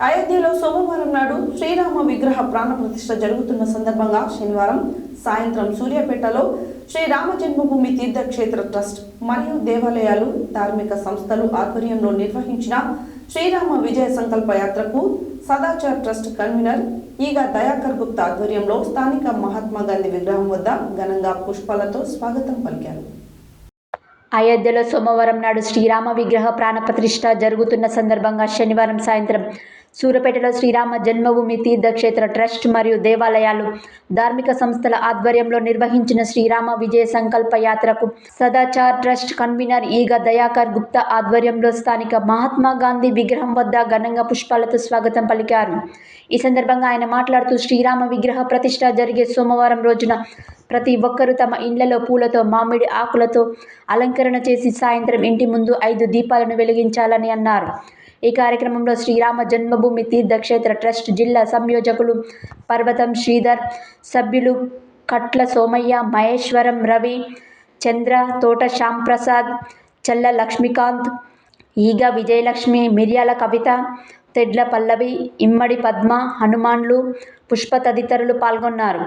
అయోధ్యలో సోమవారం నాడు శ్రీరామ విగ్రహ ప్రాణప్రతిష్ఠ జరుగుతున్న సందర్భంగా శనివారం సాయంత్రం సూర్యాపేటలో శ్రీరామ జన్మభూమి తీర్థక్షేత్ర ట్రస్ట్ మరియు దేవాలయాలు ధార్మిక సంస్థలు ఆధ్వర్యంలో నిర్వహించిన శ్రీరామ విజయ సంకల్ప యాత్రకు సదాచార్ ట్రస్ట్ కన్వీనర్ ఈగ దయాకర్ గుప్తా ఆధ్వర్యంలో స్థానిక మహాత్మా గాంధీ విగ్రహం వద్ద ఘనంగా పుష్పాలతో స్వాగతం పలికారు. అయోధ్యలో సోమవారం నాడు శ్రీరామ విగ్రహ ప్రాణప్రతిష్ఠ జరుగుతున్న సందర్భంగా శనివారం సాయంత్రం సూరపేటలో శ్రీరామ జన్మభూమి తీర్థక్షేత్ర ట్రస్ట్ మరియు దేవాలయాలు ధార్మిక సంస్థల ఆధ్వర్యంలో నిర్వహించిన శ్రీరామ విజయ సంకల్ప యాత్రకు సదాచార్ ట్రస్ట్ కన్వీనర్ ఈగ దయాకర్ గుప్తా ఆధ్వర్యంలో స్థానిక మహాత్మా గాంధీ విగ్రహం వద్ద ఘనంగా పుష్పాలతో స్వాగతం పలికారు. ఈ సందర్భంగా ఆయన మాట్లాడుతూ శ్రీరామ విగ్రహ ప్రతిష్ట జరిగే సోమవారం రోజున ప్రతి ఒక్కరూ తమ ఇండ్లలో పూలతో మామిడి ఆకులతో అలంకరణ చేసి సాయంత్రం ఇంటి ముందు ఐదు దీపాలను వెలిగించాలని అన్నారు. ఈ కార్యక్రమంలో శ్రీరామ జన్మభూమి తీర్థక్షేత్ర ట్రస్ట్ జిల్లా సంయోజకులు పర్వతం శ్రీధర్ సభ్యులు కట్ల సోమయ్య మహేశ్వరం రవి చంద్ర తోట శ్యాంప్రసాద్ చల్ల లక్ష్మీకాంత్ ఈగ విజయలక్ష్మి మిర్యాల కవిత తెడ్ల పల్లవి ఇమ్మడి పద్మ హనుమాన్లు పుష్ప తదితరులు పాల్గొన్నారు.